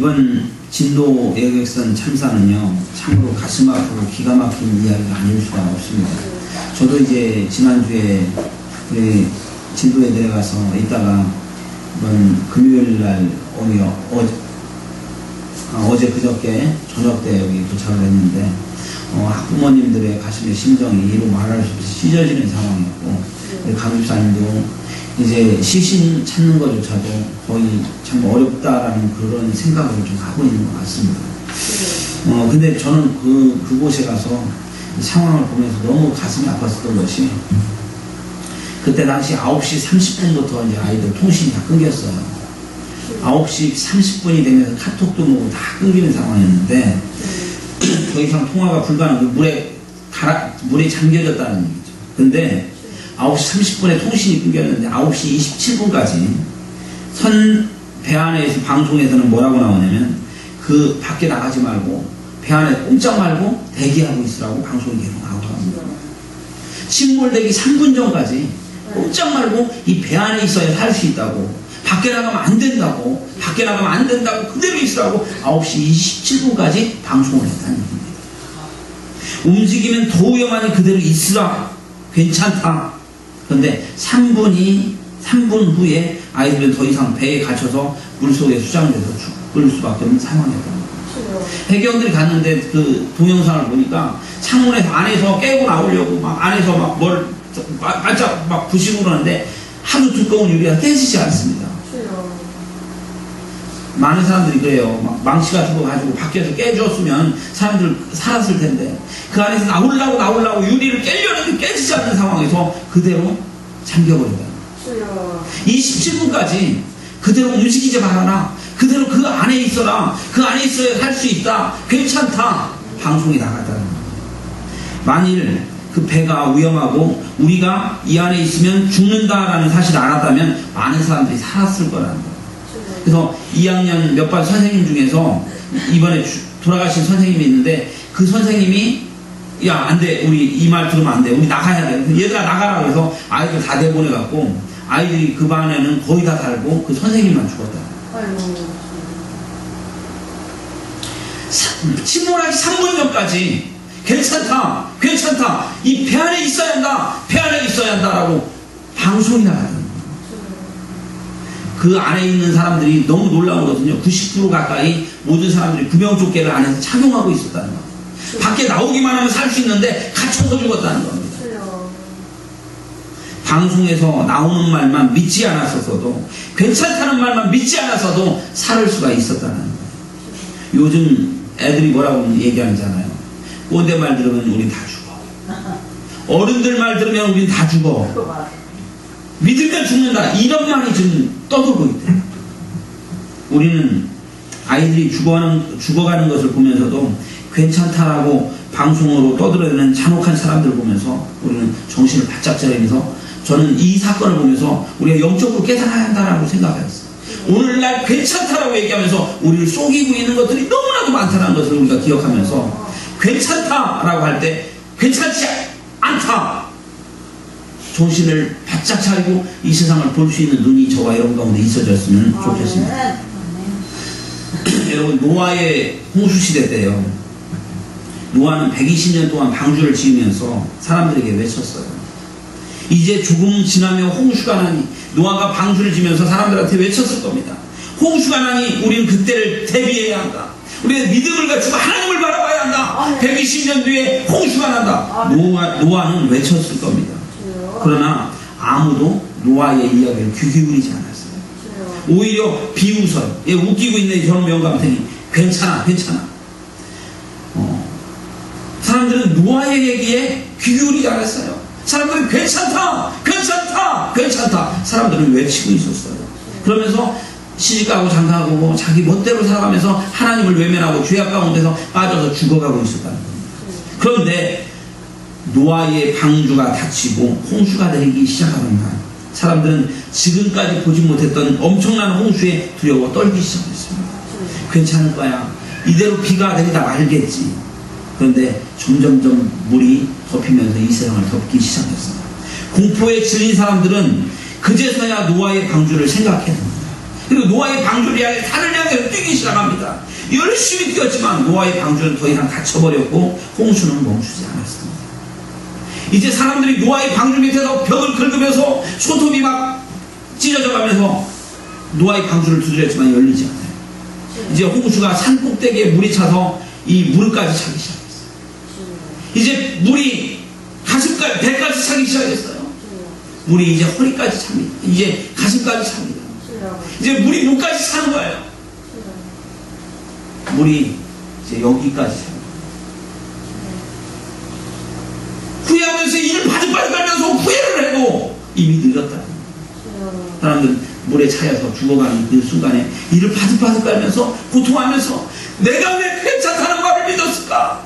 이번 진도 여객선 참사는요 참으로 가슴 아프고 기가 막힌 이야기가 아닐 수가 없습니다. 저도 이제 지난주에 우리 진도에 내려가서 있다가 이번 금요일 날 오늘 어제, 아, 어제 그저께 저녁 때 여기 도착을 했는데 어, 학부모님들의 가슴의 심정이 이루 말할 수 없이 찢어지는 상황이었고 강집사님도 이제 시신 찾는 것조차도 거의 참 어렵다라는 그런 생각을 좀 하고 있는 것 같습니다. 어, 근데 저는 그, 그곳에 가서 이 상황을 보면서 너무 가슴이 아팠었던 것이 그때 당시 9시 30분부터 이제 아이들 통신이 다 끊겼어요. 9시 30분이 되면서 카톡도 뭐고 다 끊기는 상황이었는데 더 이상 통화가 불가능, 물에, 갈아, 물에 잠겨졌다는 얘기죠. 근데 9시 30분에 통신이 끊겼는데 9시 27분까지 선 배 안에서 방송에서는 뭐라고 나오냐면 그 밖에 나가지 말고 배 안에 꼼짝 말고 대기하고 있으라고 방송이 계속 나오고 합니다. 침몰되기 3분 전까지 꼼짝 말고 이 배 안에 있어야 살 수 있다고 밖에 나가면 안 된다고 밖에 나가면 안 된다고 그대로 있으라고 9시 27분까지 방송을 했다는 얘기입니다. 움직이면 더 위험하니 그대로 있으라 괜찮다. 그런데 3분이 3분 후에 아이들은 더 이상 배에 갇혀서 물속에 수장돼서 죽을 수밖에 없는 상황이었다. 해경들이 갔는데 그 동영상을 보니까 창문에서 안에서 깨고 나오려고 막 안에서 막 뭘 반짝 막 부시고 그러는데 하도 두꺼운 유리가 깨지지 않습니다. 많은 사람들이 그래요. 막 망치 같은 거 가지고 밖에서 깨줬으면 사람들 살았을 텐데 그 안에서 나오려고 나오려고 유리를 깨려는데 깨지지 않는 상황에서 그대로 잠겨버린다. 27분까지 그대로 움직이지 말아라. 그대로 그 안에 있어라. 그 안에 있어야 살 수 있다. 괜찮다. 방송이 나갔다는 거예요. 만일 그 배가 위험하고 우리가 이 안에 있으면 죽는다라는 사실을 알았다면 많은 사람들이 살았을 거라는 거예요. 그래서 2학년 몇 반 선생님 중에서 이번에 주- 돌아가신 선생님이 있는데 그 선생님이 야 안 돼. 우리 이 말 들으면 안 돼. 우리 나가야 돼. 얘들아 나가라 그래서 아이들 다 내보내갖고 아이들이 그 반에는 거의 다 살고 그 선생님만 죽었다. 사- 침몰하기 3분 전까지 괜찮다 괜찮다. 이 배 안에 있어야 한다 배 안에 있어야 한다라고 방송이 거예요 그 안에 있는 사람들이 너무 놀라우거든요 90% 가까이 모든 사람들이 구명조끼를 안에서 착용하고 있었다는 거예요 밖에 나오기만 하면 살 수 있는데 갇혀서 죽었다는 겁니다 방송에서 나오는 말만 믿지 않았어도 괜찮다는 말만 믿지 않았어도 살을 수가 있었다는 거예요. 요즘 애들이 뭐라고 얘기하는지 알아요? 꼰대 말 들으면 우린 다 죽어. 어른들 말 들으면 우린 다 죽어. 믿으면 죽는다. 이런 말이 지금 떠돌고 있대. 우리는 아이들이 죽어가는, 죽어가는 것을 보면서도 괜찮다라고 방송으로 떠들어대는 잔혹한 사람들을 보면서 우리는 정신을 바짝 차리면서 저는 이 사건을 보면서 우리가 영적으로 깨달아야 한다라고 생각했어요. 오늘날 괜찮다라고 얘기하면서 우리를 속이고 있는 것들이 너무나도 많다는 것을 우리가 기억하면서 괜찮다라고 할 때 괜찮지 않다. 정신을 바짝 차리고 이 세상을 볼 수 있는 눈이 저와 여러분 가운데 있어졌으면 좋겠습니다. 여러분 노아의 홍수 시대 때요. 노아는 120년 동안 방주를 지으면서 사람들에게 외쳤어요. 이제 조금 지나면 홍수가 나니 노아가 방주를 지면서 사람들한테 외쳤을 겁니다. 홍수가 나니 우리는 그때를 대비해야 한다. 우리는 믿음을 갖추고 하나님을 바라봐야 한다. 120년 뒤에 홍수가 난다. 노아, 노아는 외쳤을 겁니다. 그러나 아무도 노아의 이야기를 귀 기울이지 않았어요. 오히려 비웃어요. 얘 웃기고 있네 저런 명감탱이. 괜찮아, 괜찮아. 어. 사람들은 노아의 얘기에 귀 기울이지 않았어요. 사람들은 괜찮다, 괜찮다, 괜찮다. 사람들은 외치고 있었어요. 그러면서 시집가고 장가가고 뭐 자기 멋대로 살아가면서 하나님을 외면하고 죄악 가운데서 빠져서 죽어가고 있었다는 겁니다. 그런데 노아의 방주가 닫히고 홍수가 내리기 시작하는 날 사람들은 지금까지 보지 못했던 엄청난 홍수에 두려워 떨기 시작했습니다. 괜찮을 거야. 이대로 비가 내리다 말겠지. 그런데 점점점 물이 덮이면서 이 세상을 덮기 시작했어요. 공포에 질린 사람들은 그제서야 노아의 방주를 생각해야 됩니다. 그리고 노아의 방주를 향해 산을 향해서 뛰기 시작합니다. 열심히 뛰었지만 노아의 방주는 더 이상 닫혀버렸고 홍수는 멈추지 않았습니다. 이제 사람들이 노아의 방주 밑에서 벽을 긁으면서 손톱이 막 찢어져 가면서 노아의 방주를 두드렸지만 열리지 않아요. 이제 홍수가 산 꼭대기에 물이 차서 이 무릎까지 차기 시작했어요. 이제 물이 가슴까지, 배까지 차기 시작했어요. 물이 이제 허리까지 찹니다. 이제 가슴까지 찹니다. 이제 물이 목까지 차는 거예요. 물이 이제 여기까지 차요. 후회하면서 이를 바득바득 깔면서 후회를 해도 이미 늦었다. 사람들 물에 차여서 죽어가는 그 순간에 이를 바득바득 깔면서 고통하면서 내가 왜 괜찮다는 말을 믿었을까?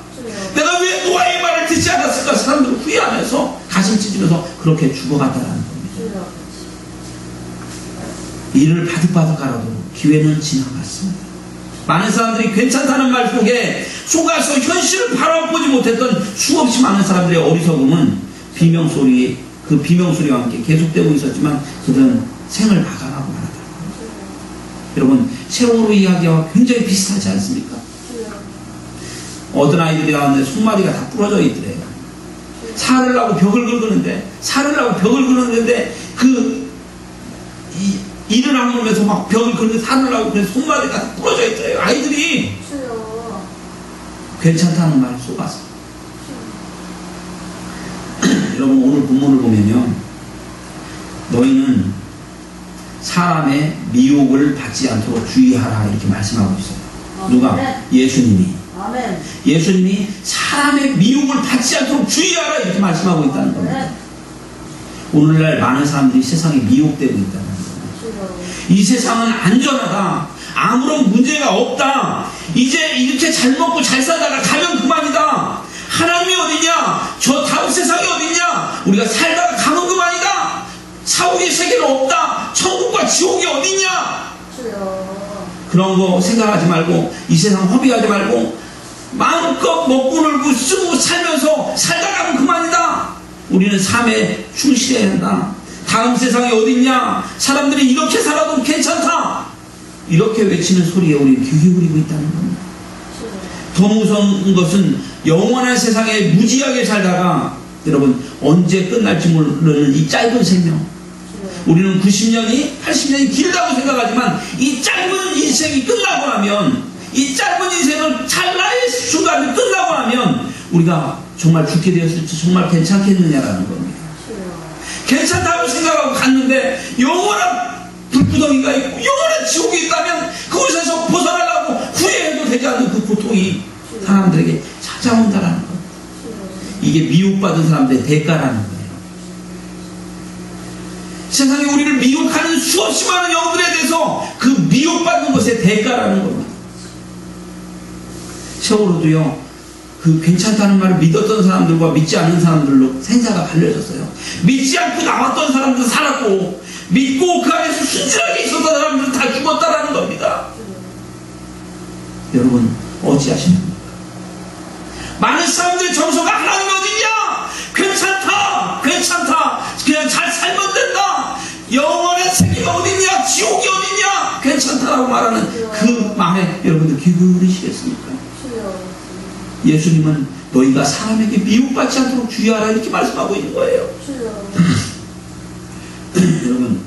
내가 왜 노아의 말을 듣지 않았을까? 사람들은 후회하면서 가슴 찢으면서 그렇게 죽어갔다는 겁니다. 이를 바득바득 깔아도 기회는 지나갔습니다. 많은 사람들이 괜찮다는 말 속에 속아서 현실을 바라보지 못했던 수없이 많은 사람들의 어리석음은 비명소리, 그 비명소리와 함께 계속되고 있었지만 그들은 생을 마감하고 말았다. 여러분, 세월호 이야기와 굉장히 비슷하지 않습니까? 어떤 아이들이 나왔는데 손마디가 다 부러져 있더래요. 살을 하고 벽을 긁는데, 살을 하고 벽을 긁는데, 그, 이, 일을 하면서 막 벽을 긁는 살을 하고 그래서 손마디가 다 부러져 있더래요. 괜찮다는 말을 속았어. 여러분, 오늘 본문을 보면요. 너희는 사람의 미혹을 받지 않도록 주의하라. 이렇게 말씀하고 있어요. 누가? 예수님이. 예수님이 사람의 미혹을 받지 않도록 주의하라 이렇게 말씀하고 있다는 겁니다. 오늘날 많은 사람들이 세상에 미혹되고 있다는 겁니다. 이 세상은 안전하다. 아무런 문제가 없다. 이제 이렇게 잘 먹고 잘 살다가 가면 그만이다. 하나님이 어디냐? 저 다음 세상이 어디냐? 우리가 살다가 가면 그만이다. 사후의 세계는 없다. 천국과 지옥이 어디냐? 그런 거 생각하지 말고 이 세상 허비하지 말고 마음껏 먹고 놀고 쓰고 살면서 살다 가면 그만이다. 우리는 삶에 충실해야 한다. 다음 세상이 어딨냐? 사람들이 이렇게 살아도 괜찮다. 이렇게 외치는 소리에 우리 귀 기울이고 있다는 겁니다. 더 무서운 것은 영원한 세상에 무지하게 살다가 여러분 언제 끝날지 모르는 이 짧은 생명. 우리는 90년이 80년이 길다고 생각하지만 이 짧은 인생이 끝나고 나면 이 짧은 인생은 찰나의 순간이 끝나고 나면 우리가 정말 죽게 되었을지 정말 괜찮겠느냐라는 겁니다. 괜찮다고 생각하고 갔는데 영원한 불구덩이가 있고 영원한 지옥이 있다면 그곳에서 벗어나려고 후회해도 되지 않는 그 고통이 사람들에게 찾아온다라는 것. 이게 미혹받은 사람들의 대가라는 거예요. 세상에 우리를 미혹하는 수없이 많은 영들에 대해서 그 미혹받는 것의 대가라는 겁니다. 세월호도요, 그 괜찮다는 말을 믿었던 사람들과 믿지 않는 사람들로 생사가 갈려졌어요. 믿지 않고 나왔던 사람들은 살았고, 믿고 그 안에서 순진하게 있었던 사람들은 다 죽었다라는 겁니다. 여러분, 어찌하십니까? 많은 사람들의 정서가 하나님 어디냐? 괜찮다! 괜찮다! 그냥 잘 살면 된다! 영원의 세계가 어디냐? 지옥이 어디냐? 괜찮다라고 말하는 그 말에 여러분들 귀 기울이시겠습니까? 예수님은 너희가 사람에게 미움받지 않도록 주의하라 이렇게 말씀하고 있는 거예요. 여러분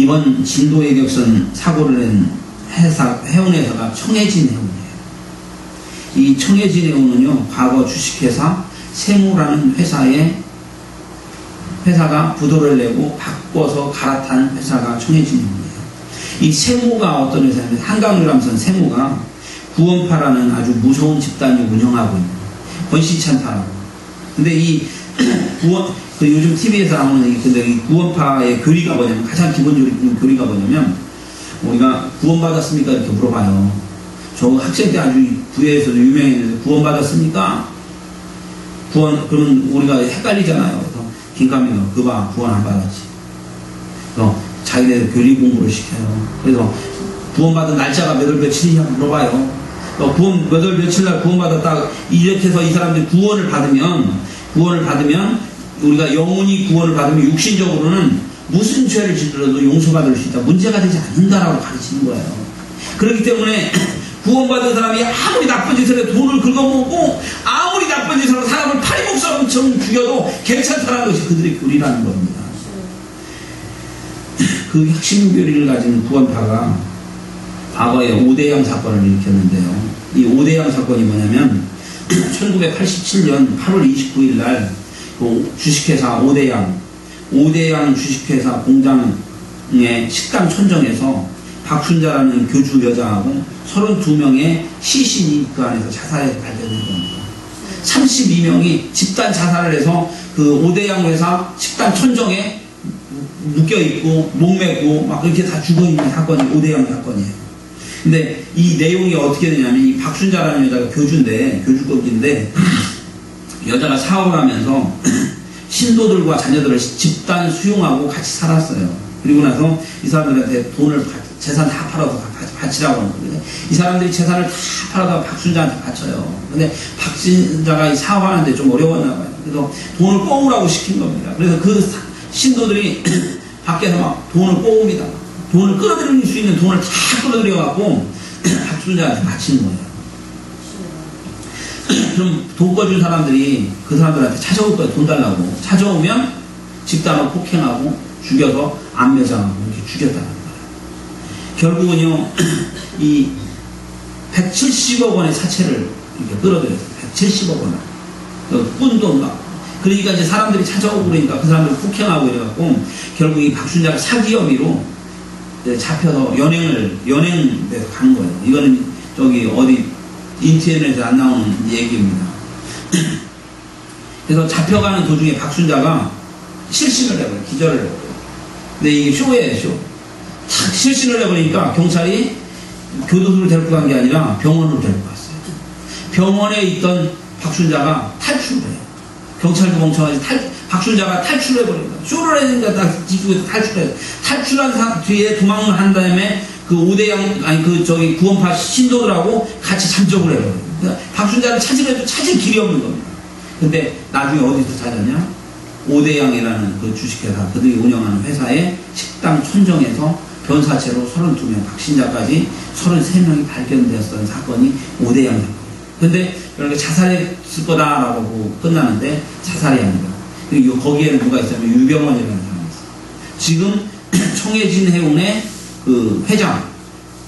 이번 진도의 격선 사고를 낸 회사 해운 회사가 청해진 해운이에요. 이 청해진 해운은요 과거 주식회사 세무라는 회사에 회사가 부도를 내고 바꿔서 갈아탄 회사가 청해진 해운이에요. 이 세무가 어떤 회사냐면 한강 유람선 세무가 구원파라는 아주 무서운 집단이 운영하고 있는 권시찬파라고. 근데 이 구원 그 요즘 TV에서 나오는 이 근데 이 구원파의 교리가 뭐냐면 가장 기본적인 교리가 뭐냐면 우리가 구원받았습니까 이렇게 물어봐요. 저 학생 때 아주 부에서도 유명했는데 구원받았습니까? 구원 그러면 우리가 헷갈리잖아요. 김감민가 그봐 구원 안 받았지. 그래서 자기네 교리 공부를 시켜요. 그래서 구원받은 날짜가 몇월 며칠이냐 물어봐요. 어, 구원 몇월 며칠 날 구원받았다 이렇게 해서 이 사람들이 구원을 받으면 구원을 받으면 우리가 영혼이 구원을 받으면 육신적으로는 무슨 죄를 지더라도 용서받을 수 있다. 문제가 되지 않는다라고 가르치는 거예요. 그렇기 때문에 구원받은 사람이 아무리 나쁜 짓을 해도 돈을 긁어먹고 아무리 나쁜 짓을 해도 사람을 파리목사처럼 죽여도 괜찮다는 것이 그들의 교리라는 겁니다. 그 핵심 교리를 가진 구원파가 과거에 오대양 사건을 일으켰는데요. 이 오대양 사건이 뭐냐면 1987년 8월 29일 날 그 주식회사 오대양 오대양 주식회사 공장의 식당 천정에서 박순자라는 교주 여자하고 32명의 시신이 그 안에서 자살해서 발견된 겁니다. 32명이 집단 자살을 해서 그 오대양 회사 식당 천정에 묶여 있고 목매고 막 그렇게 다 죽어 있는 사건이 오대양 사건이에요. 근데 이 내용이 어떻게 되냐면 이 박순자라는 여자가 교주인데 교주급인데 여자가 사업을 하면서 신도들과 자녀들을 집단 수용하고 같이 살았어요. 그리고 나서 이 사람들한테 돈을 재산 다 팔아서 바치라고 하는 거예요. 이 사람들이 재산을 다 팔아서 박순자한테 바쳐요. 근데 박순자가 사업하는데 좀 어려웠나 봐요. 그래서 돈을 꼬우라고 시킨 겁니다. 그래서 그 신도들이 밖에서 막 돈을 꼬웁니다. 돈을 끌어들일 수 있는 돈을 다 끌어들여갖고 박순자한테 바치는 거예요. 그럼 돈 꺼준 사람들이 그 사람들한테 찾아올 거예요. 돈 달라고. 찾아오면 집단을 폭행하고 죽여서 안매장하고 이렇게 죽였다는 거예요. 결국은요, 이 170억 원의 사채를 이렇게 끌어들였어요. 170억 원을. 그 꾼돈 막. 그러니까 이제 사람들이 찾아오고 그러니까 그 사람들 폭행하고 이래갖고 결국 이 박순자가 사기 혐의로 잡혀서 연행을, 연행돼서 간 거예요. 이거는 저기 어디 인터넷에 안 나오는 얘기입니다. 그래서 잡혀가는 도중에 박순자가 실신을 해버려요. 기절을 해버려요. 근데 이게 쇼예요, 쇼. 탁 실신을 해버리니까 경찰이 교도소를 데리고 간 게 아니라 병원으로 데리고 갔어요. 병원에 있던 박순자가 탈출을 해요. 경찰도 멍청하지 탈, 박순자가 탈출을 해버립니다. 쇼를 했는데 딱 뒤쪽에서 탈출해요. 탈출한 상, 뒤에 도망을 한 다음에 그 오대양, 아니 그 저기 구원파 신도들하고 같이 잠적을 해요. 그러니까 박순자를 찾으려도 찾을 길이 없는 겁니다. 근데 나중에 어디서 찾았냐? 오대양이라는 그 주식회사, 그들이 운영하는 회사의 식당 천정에서 변사체로 32명, 박신자까지 33명이 발견되었던 사건이 오대양 사건. 근데 그러니까 자살했을 거다라고 끝나는데 자살이 아니다. 그리고 거기에는 누가 있냐면 유병원이라는 사람이 있어요. 지금 청해진 해운의 그 회장,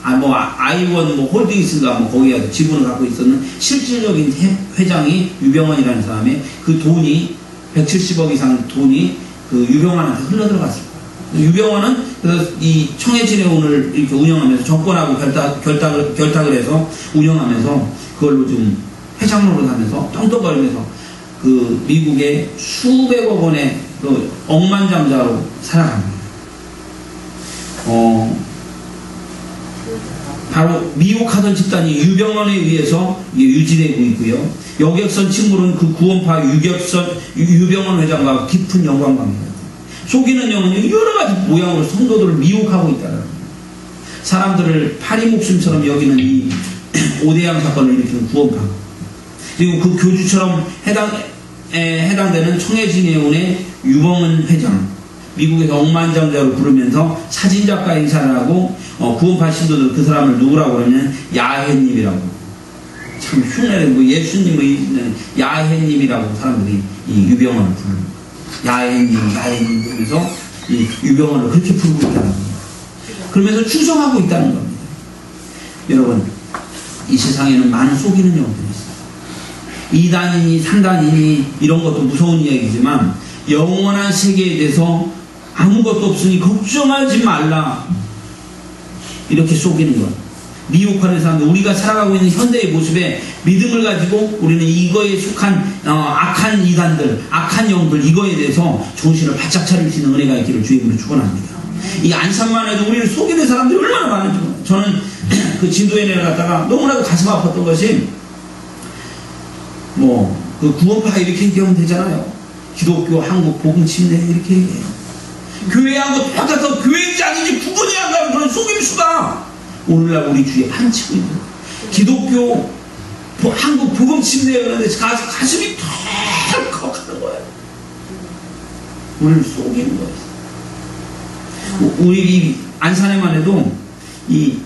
아, 뭐, 아이원 뭐 홀딩스인가 뭐 거기에 지분을 갖고 있었는 실질적인 회장이 유병원이라는 사람의 그 돈이 170억 이상 돈이 그 유병원한테 흘러들어갔을 거예요. 유병원은 그래서 이 청해진에 오늘 이렇게 운영하면서 정권하고 결탁, 결탁을, 결탁을 해서 운영하면서 그걸로 좀 회장로를 하면서 떵떵거리면서 그 미국의 수백억 원의 그 억만장자로 살아갑니다. 어, 바로 미혹하던 집단이 유병원에 의해서 유지되고 있고요. 여객선 침몰은 그 구원파 유격선 유병원 회장과 깊은 연관관계입니다. 속이는 영혼이 여러 가지 모양으로 성도들을 미혹하고 있다는. 사람들을 파리 목숨처럼 여기는 이 오대양 사건을 일으키는 구원파 그리고 그 교주처럼 해당 에 해당되는 청해진의 운의 유봉은 회장 미국에서 억만장자로 부르면서 사진작가 인사를 하고 어, 구원파 신도들 그 사람을 누구라고 그러면 야해님이라고 참 흉내를 뭐 예수님의 야해님이라고 사람들이 이 유병원을 부릅니다. 야해님, 야해님 그러면서 이 유병원을 그렇게 부르고 있다는 겁니다. 그러면서 추정하고 있다는 겁니다. 여러분 이 세상에는 많은 속이는 영들이 있어요. 2단이니 3단이니 이런 것도 무서운 이야기지만 영원한 세계에 대해서 아무것도 없으니 걱정하지 말라. 이렇게 속이는 것. 미혹하는 사람들, 우리가 살아가고 있는 현대의 모습에 믿음을 가지고 우리는 이거에 속한 어, 악한 이단들, 악한 영들, 이거에 대해서 정신을 바짝 차릴 수 있는 은혜가 있기를 주임으로 축원합니다. 이 안산만 해도 우리를 속이는 사람들이 얼마나 많은지 저는 그 진도에 내려갔다가 너무나도 가슴 아팠던 것이 뭐 그 구원파 이렇게 얘기하면 되잖아요. 기독교, 한국, 복음, 침례 이렇게 얘기해요. 교회하고 똑같아서 교회인지 아닌지 안 가는 그런 속임수가 오늘날 우리 주위에 판치고 있는 기독교, 한국, 복음, 침례 그러는데 가슴이 덜컥 하는 거예요. 우리를 속이는 거예요. 우리 이 안산에만 해도 이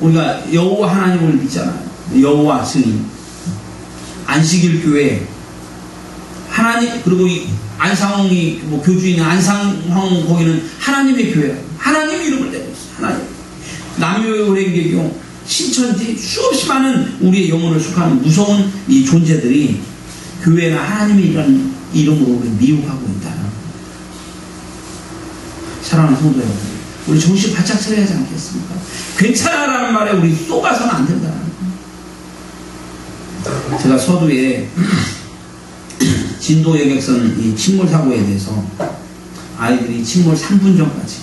우리가 여호와 하나님을 믿잖아요. 여호와 스님 안식일 교회 하나님 그리고 이 안상홍이 뭐 교주인 안상홍 거기는 하나님의 교회 하나님 이름을 내고 있어요. 하나님 남묘의호랭개교 신천지 수없이 많은 우리의 영혼을 속하는 무서운 이 존재들이 교회나 하나님의 이런 이름으로 미혹하고 거예요. 사랑하는 성도 여러분 우리 정신 바짝 차려야 하지 않겠습니까? 괜찮아라는 말에 우리 쏘가서는 안 거예요. 제가 서두에 진도 여객선 이 침몰 사고에 대해서 아이들이 침몰 3분 전까지.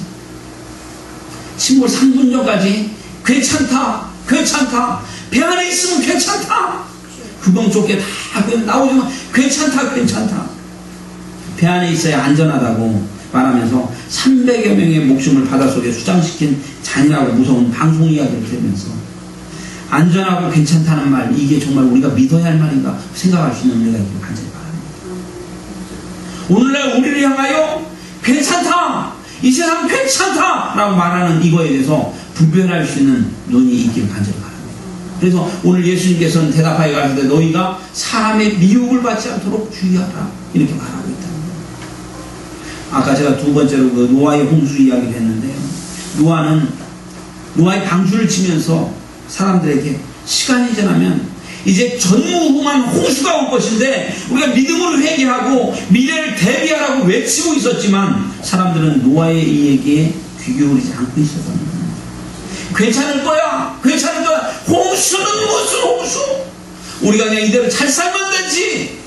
침몰 3분 전까지 괜찮다 괜찮다. 배 안에 있으면 괜찮다. 구멍 좁게 다 나오지만 괜찮다 괜찮다. 배 안에 있어야 안전하다고 말하면서 300여 명의 목숨을 바닷속에 수장시킨 잔인하고 무서운 방송 이야기를 들으면서 안전하고 괜찮다는 말 이게 정말 우리가 믿어야 할 말인가 생각할 수 있는 은혜가 있기를 간절히. 오늘날 우리를 향하여 괜찮다 이 세상 괜찮다 라고 말하는 이거에 대해서 분별할 수 있는 눈이 있기를 간절히 바랍니다. 그래서 오늘 예수님께서는 대답하여 가시되 너희가 사람의 미혹을 받지 않도록 주의하라 이렇게 말하고 있다. 아까 제가 두 번째로 그 노아의 홍수 이야기를 했는데요. 노아는 노아의 방주를 치면서 사람들에게 시간이 지나면 이제 전무후무한 홍수가 올 것인데 우리가 믿음으로 회개하고 미래를 대비하라고 외치고 있었지만 사람들은 노아의 이 얘기에 귀 기울이지 않고 있었다는 겁니다. 괜찮을 거야, 괜찮을 거야. 홍수는 무슨 홍수? 우리가 그냥 이대로 잘 살면 되지.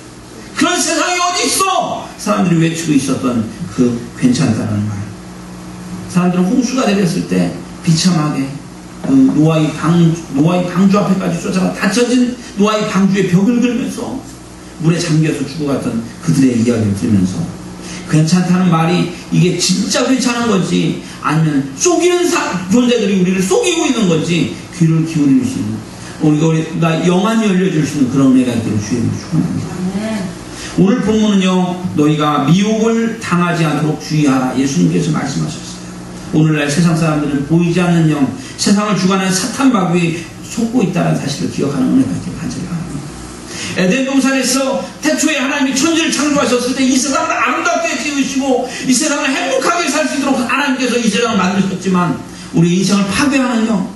그런 세상이 어디 있어? 사람들이 외치고 있었던 그 괜찮다는 말. 사람들은 홍수가 내렸을 때 비참하게 그 노아의 방 노아의 방주 앞에까지 쫓아가 닫혀진 노아의 방주의 벽을 걸면서 물에 잠겨서 죽어갔던 그들의 이야기를 들으면서 괜찮다는 말이 이게 진짜 괜찮은 건지 아니면 속이는 사, 존재들이 우리를 속이고 있는 건지 귀를 기울일 수 있는 우리가 우리가 영안이 열려줄 수 있는 그런 은혜가 있기를 주님을 축원합니다. 오늘 본문은요 너희가 미혹을 당하지 않도록 주의하라 예수님께서 말씀하셨어요. 오늘날 세상 사람들은 보이지 않는 영, 세상을 주관하는 사탄 마귀에 속고 있다는 사실을 기억하는 은혜가 있기를 간절히 바랍니다. 에덴 동산에서 태초에 하나님이 천지를 창조하셨을 때 이 세상을 아름답게 지으시고 이 세상을 행복하게 살 수 있도록 하나님께서 이 세상을 만드셨지만 우리 인생을 파괴하는 영,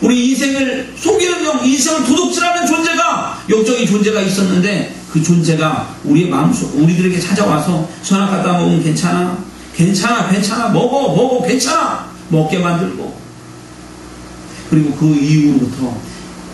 우리 인생을 속이는 영, 인생을 도둑질하는 존재가 영적인 존재가 있었는데 그 존재가 우리의 마음속 우리들에게 찾아와서 선악 갖다 먹으면 괜찮아, 괜찮아, 괜찮아, 먹어, 먹어, 괜찮아. 먹게 만들고. 그리고 그 이후로부터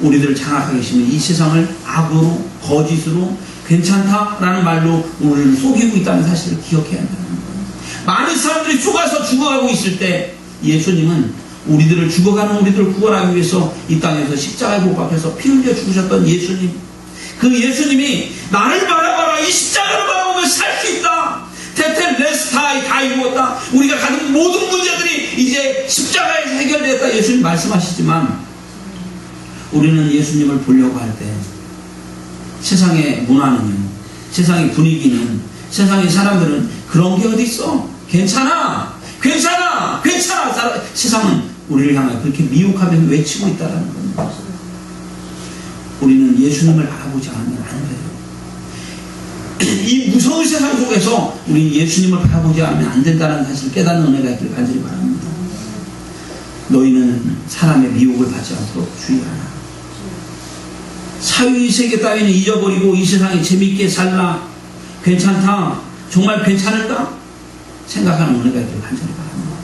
우리들을 장악하기 시작해 이 세상을 악으로 거짓으로 괜찮다라는 말로 우리를 속이고 있다는 사실을 기억해야 한다는 거예요. 많은 사람들이 속아서 죽어가고 있을 때 예수님은 우리들을 죽어가는 우리들을 구원하기 위해서 이 땅에서 십자가에 못 박혀서 피 흘려 죽으셨던 예수님. 그 예수님이 나를 바라봐라. 이 십자가를 바라보면 살 수 있다. 테텔 레스 타이 다 이루었다. 우리가 가진 모든 문제들이 이제 십자가에서 해결됐다. 예수님 말씀하시지만 우리는 예수님을 보려고 할 때 세상의 문화는요 세상의 분위기는 세상의 사람들은 그런 게 어디 있어? 괜찮아? 괜찮아? 괜찮아! 사람- 세상은 우리를 향해 그렇게 미혹하면서 외치고 있다는 겁니다. 우리는 예수님을 바라보지 않으면 안 돼요. 이 무서운 세상 속에서 우리 예수님을 바라보지 않으면 안 된다는 사실을 깨닫는 은혜가 있기를 간절히 바랍니다. 너희는 사람의 미혹을 받지 않도록 주의하라. 사유의 세계 따위는 잊어버리고 이 세상에 재밌게 살라. 괜찮다. 정말 괜찮을까? 생각하는 은혜가 있기를 간절히 바랍니다.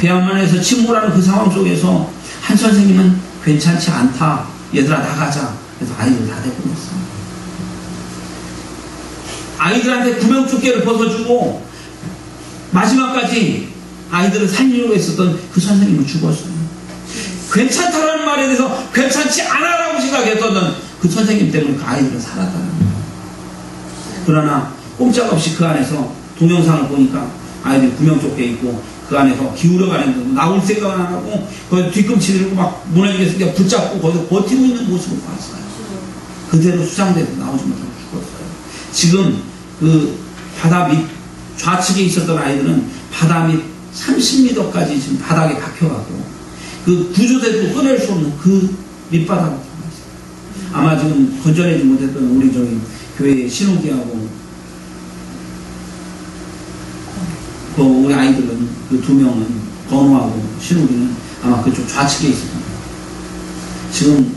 배암만에서 침몰하는 그 상황 속에서 한 선생님은 괜찮지 않다. 얘들아 나가자. 그래서 아이들 다 데려갔어. 아이들한테 구명조끼를 벗어주고 마지막까지 아이들을 살리려고 했었던 그 선생님은 죽었어요. 괜찮다라는 말에 대해서 괜찮지 않아라고 생각했던 그 선생님 때문에 그 아이들은 살았다는 거예요. 그러나 꼼짝없이 그 안에서 동영상을 보니까 아이들이 구명조끼에 있고 그 안에서 기울어가는 나올 생각은 안 하고 그 뒤꿈치 들고 막 무너지겠으니까 붙잡고 거기서 버티고 있는 모습을 봤어요. 그대로 수상돼서 나오지 못하고 죽었어요. 지금 그 바다 밑 좌측에 있었던 아이들은 바다 밑 30m까지 지금 바닥에 박혀갖고 그 구조대도 꺼낼 수 없는 그 있어요. 아마 지금 건전하지 못했던 우리 저기 교회 신호기하고 그 우리 아이들은 그 두 명은 건우하고 신우기는 아마 그쪽 좌측에 있을 겁니다. 지금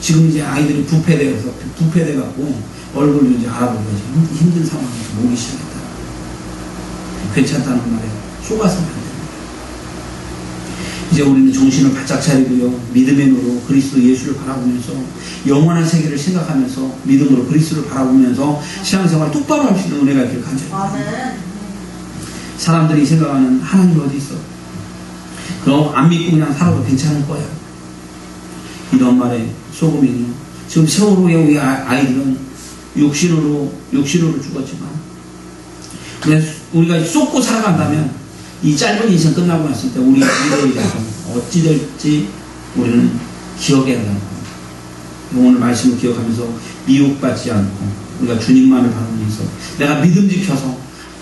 지금 이제 아이들이 부패되어서 부패돼 갖고 얼굴도 이제 알아보고 이제 힘- 힘든 상황에서 모기 시작했다. 괜찮다는 말에 속아서는 안 됩니다. 이제 우리는 정신을 바짝 차리고요 믿음의 눈으로 그리스도 예수를 바라보면서 영원한 세계를 생각하면서 믿음으로 그리스도를 바라보면서 신앙생활 똑바로 할 수 있는 은혜가 간절합니다. 아멘. 사람들이 생각하는 하나님 어디 있어? 그럼 안 믿고 그냥 살아도 괜찮을 거야. 이런 말에 소금이요. 지금 세월호에 우리 아- 아이들은 육신으로 육신으로 죽었지만 우리가 쏟고 살아간다면 이 짧은 인생 끝나고 났을 때 우리 미래에 대해서 어찌 될지 우리는 기억해야 한다는 겁니다. 오늘 말씀을 기억하면서 미혹받지 않고 우리가 주님만을 바라보면서 내가 믿음 지켜서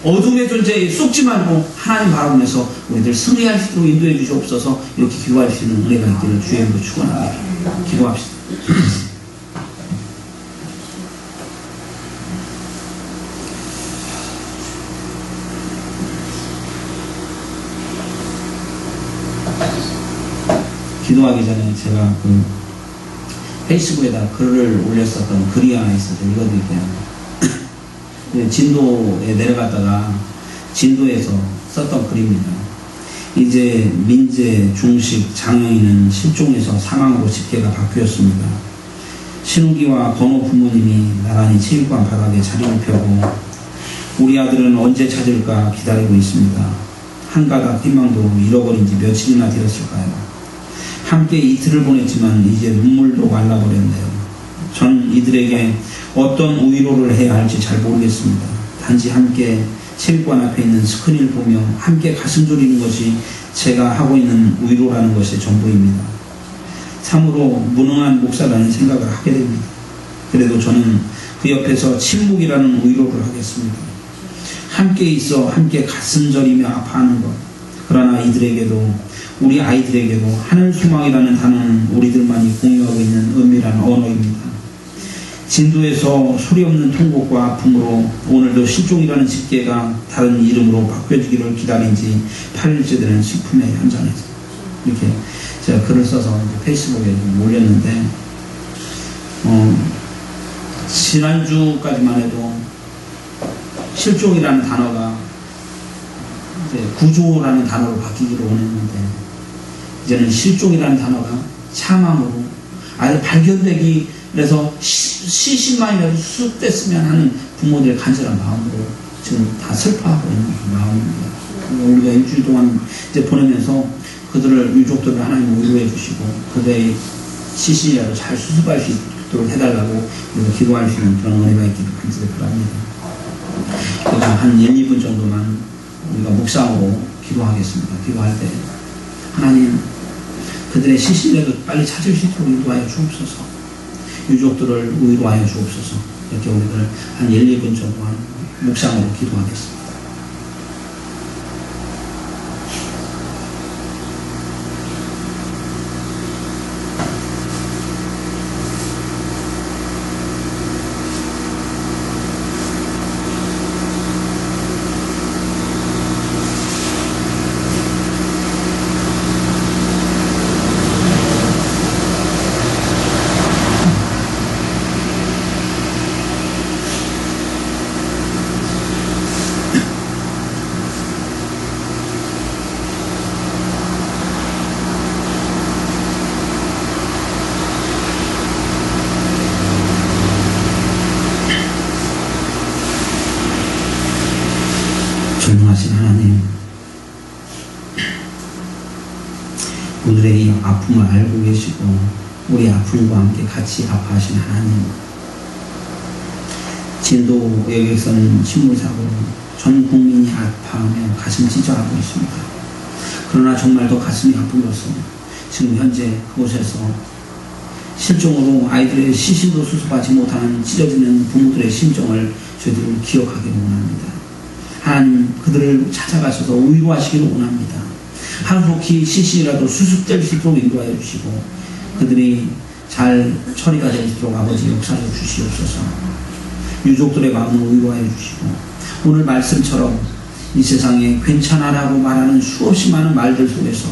어둠의 존재에 쏟지 말고 하나님 바라보면서 우리들 승리할 수 있도록 인도해 주시옵소서 이렇게 기도할 수 있는 은혜가 있기를 주의 이름으로 축원합니다. 기도합시다. 기도하기 전에 제가 그 페이스북에다 글을 올렸었던 글이 하나 있어서 읽어드릴게요. 네, 진도에 내려갔다가 진도에서 썼던 글입니다. 이제 민재, 중식, 장애인은 실종에서 사망으로 집계가 바뀌었습니다. 신우기와 건호 부모님이 나란히 체육관 바닥에 자리를 펴고 우리 아들은 언제 찾을까 기다리고 있습니다. 한 가닥 희망도 잃어버린 지 며칠이나 되었을까요? 함께 이틀을 보냈지만 이제 눈물도 말라버렸네요. 전 이들에게 어떤 위로를 해야 할지 잘 모르겠습니다. 단지 함께 체육관 앞에 있는 스크린을 보며 함께 가슴 졸이는 것이 제가 하고 있는 위로라는 것이 전부입니다. 참으로 무능한 목사라는 생각을 하게 됩니다. 그래도 저는 그 옆에서 침묵이라는 위로를 하겠습니다. 함께 있어 함께 가슴 저리며 아파하는 것. 그러나 이들에게도 우리 아이들에게도 하늘 소망이라는 단어는 우리들만이 공유하고 있는 은밀한 언어입니다. 진도에서 소리 없는 통곡과 아픔으로 오늘도 실종이라는 집계가 다른 이름으로 바뀌어지기를 기다린 지 8일째 되는 슬픔의 현장에서 이렇게 제가 글을 써서 페이스북에 좀 올렸는데 어, 지난주까지만 해도 실종이라는 단어가 구조라는 단어로 바뀌기로 원했는데 이제는 실종이라는 단어가 사망으로 아예 발견되기 그래서 시신만이라도 수습됐으면 하는 부모들의 간절한 마음으로 지금 다 슬퍼하고 있는 마음입니다. 그리고 우리가 일주일 동안 이제 보내면서 그들을 유족들을 하나님 위로해 주시고 그들의 시신이라도 잘 수습할 수 있도록 해달라고 기도할 수 있는 그런 은혜가 있기를 간절히 바랍니다. 한 1, 2분 정도만 우리가 묵상으로 기도하겠습니다. 기도할 때 하나님 그들의 시신이라도 빨리 찾을 수 있도록 인도하여 주옵소서. 유족들을 위로하여 주옵소서. 이렇게 우리들 한 1, 2분 정도만 묵상으로 기도하겠습니다. 전능 하나님, 오늘의 이 아픔을 알고 계시고 우리 아픔과 함께 같이 아파하신 하나님, 진도 여기에서는 침몰사고로 전 국민이 아파하며 가슴 찢어하고 있습니다. 그러나 정말 더 가슴이 아픈 것은 지금 현재 그곳에서 실종으로 아이들의 시신도 수습하지 못하는 찢어지는 부모들의 심정을 저희들은 기억하기를 원합니다. 하나님 그들을 찾아가셔서 위로하시기를 원합니다. 한속히 시신이라도 수습될 수 있도록 인도하여 주시고 그들이 잘 처리가 될 수 있도록 아버지 역사해 주시옵소서. 유족들의 마음을 위로하여 주시고 오늘 말씀처럼 이 세상에 괜찮아라고 말하는 수없이 많은 말들 속에서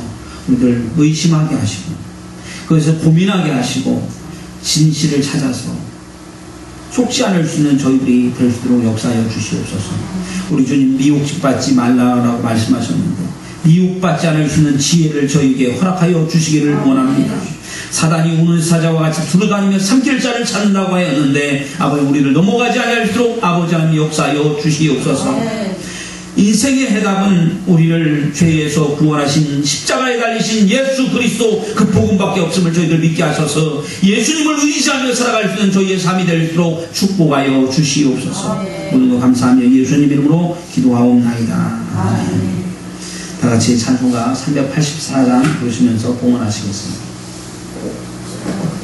우리들 의심하게 하시고 그것을 고민하게 하시고 진실을 찾아서 속지 않을 수 있는 저희들이 될 수 있도록 역사하여 주시옵소서. 우리 주님 미혹받지 말라라고 말씀하셨는데 미혹받지 않을 수 있는 지혜를 저희에게 허락하여 주시기를 원합니다. 사단이 우는 사자와 같이 두루다니며 삼킬 자를 찾는다고 하였는데 아버지 우리를 넘어가지 않을수록 아버지 하나님 역사하여 주시옵소서. 인생의 해답은 우리를 죄에서 구원하신 십자가에 달리신 예수 그리스도 그 복음밖에 없음을 저희들 믿게 하셔서 예수님을 의지하며 살아갈 수 있는 저희의 삶이 될 수록 축복하여 주시옵소서. 모든 것 감사하며 예수님 이름으로 기도하옵나이다. 아멘. 다 같이 찬송가 384장 부르시면서 봉헌하시겠습니다.